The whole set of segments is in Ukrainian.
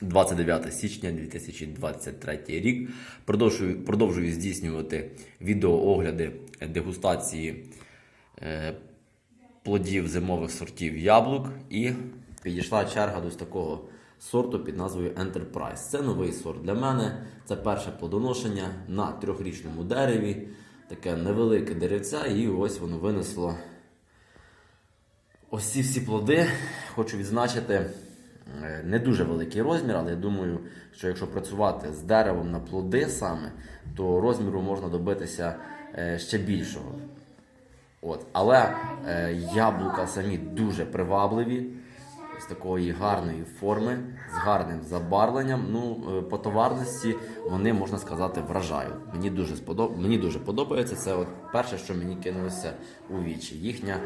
29 січня 2023 рік. Продовжую, продовжую здійснювати відеоогляди дегустації е, плодів зимових сортів яблук. І підійшла черга до такого сорту під назвою Enterprise. Це новий сорт для мене. Це перше плодоношення на трьохрічному дереві. Таке невелике деревця, і ось воно винесло Ось ці всі плоди хочу відзначити е, не дуже великий розмір, але я думаю, що якщо працювати з деревом на плоди саме, то розміру можна добитися е, ще більшого. От. Але е, яблука самі дуже привабливі, з такої гарної форми, з гарним забарвленням. Ну, е, по товарності вони, можна сказати, вражають. Мені дуже, сподоб... мені дуже подобається. Це от перше, що мені кинулося у вічі. Їхня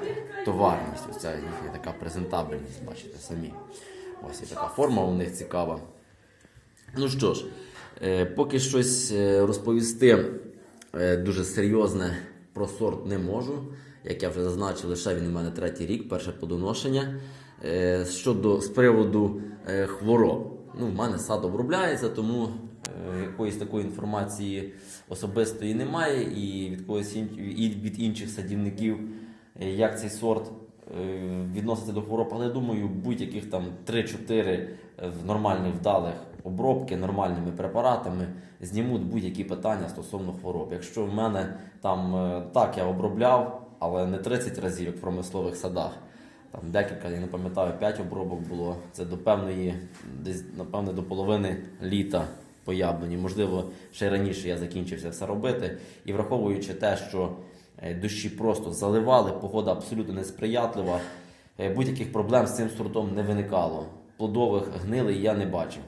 товарність, ось ця їхня така презентабельність, бачите самі. Ось і така форма у них цікава. Ну що ж, е, поки щось е, розповісти е, дуже серйозне про сорт не можу. Як я вже зазначив, лише він у мене третій рік, перше подоношення. Щодо з приводу хвороб, ну, в мене сад обробляється, тому якоїсь такої інформації особистої немає, і від когось і від інших садівників, як цей сорт відноситься до хвороб, але я думаю, будь-яких там 3-4 е, нормальних вдалих обробки нормальними препаратами знімуть будь-які питання стосовно хвороб. Якщо в мене там е, так я обробляв, але не 30 разів, як в промислових садах. Там декілька, я не пам'ятаю, 5 обробок було. Це до певної, десь, напевне, до половини літа по яблуні. Можливо, ще раніше я закінчився все робити. І враховуючи те, що е, дощі просто заливали, погода абсолютно несприятлива, е, будь-яких проблем з цим сортом не виникало. Плодових гнилий я не бачив.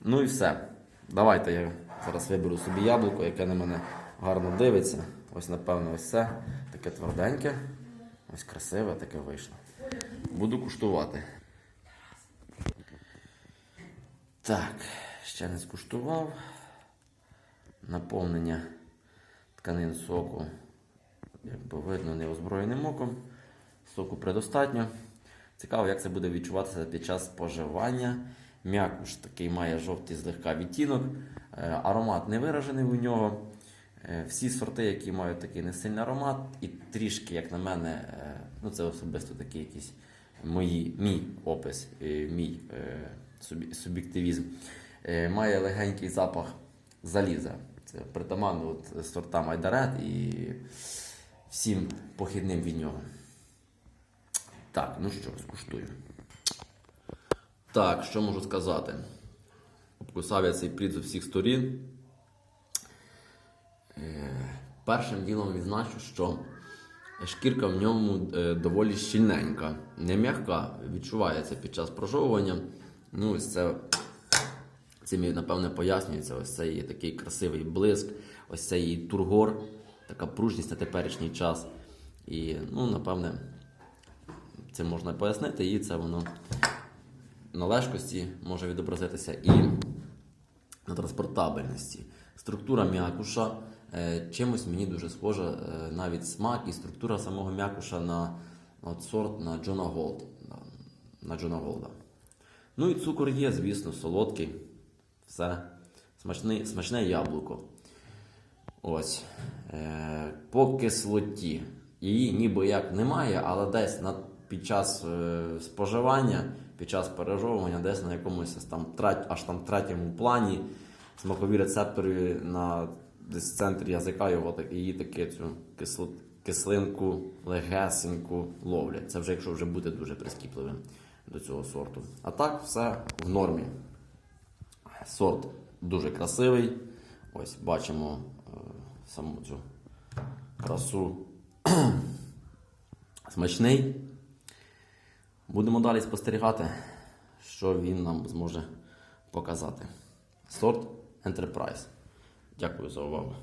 Ну і все. Давайте я зараз виберу собі яблуко, яке на мене гарно дивиться. Ось, напевно, ось це таке тверденьке. Ось красиве таке вийшло. Буду куштувати. Так, ще не скуштував. Наповнення тканин соку, як би видно, не озброєним оком. Соку предостатньо. Цікаво, як це буде відчуватися під час споживання. М'якуш такий має жовтий злегка відтінок. Е, Аромат не виражений у нього. Е, Всі сорти, які мають такий несильний аромат, і трішки, як на мене, е, ну це особисто такий якийсь мої, мій опис, мій суб'єктивізм, має легенький запах заліза. Це притаманно от сортам Айдарет і всім похідним від нього. Так, ну що, скуштую. Так, що можу сказати? Обкусав я цей плід з усіх сторін. Е, Першим ділом відзначу, що шкірка в ньому е, доволі щільненька, не м'яка, відчувається під час прожовування. Ну, ось це цим, напевне, пояснюється. Ось це є такий красивий блиск, ось це її тургор, така пружність на теперішній час. І, ну, напевне, це можна пояснити, і це воно на лежкості може відобразитися і на транспортабельності. Структура м'якуша е, чимось мені дуже схожа, е, навіть смак і структура самого м'якуша на от сорт на Джона Голд. На, на Джона Голда. Ну і цукор є, звісно, солодкий. Все. Смачний, смачне яблуко. Ось. Е, по кислоті. Її ніби як немає, але десь на, під час е, споживання, під час пережовування, десь на якомусь там, аж там третьому плані смакові рецептори на десь центрі язика його так, її таки цю кисло, кислинку легесеньку ловлять. Це вже якщо вже бути дуже прискіпливим до цього сорту. А так, все в нормі. Сорт дуже красивий. Ось бачимо е, саму цю красу. Смачний. Будемо далі спостерігати, що він нам зможе показати. Сорт Enterprise. Дякую за увагу.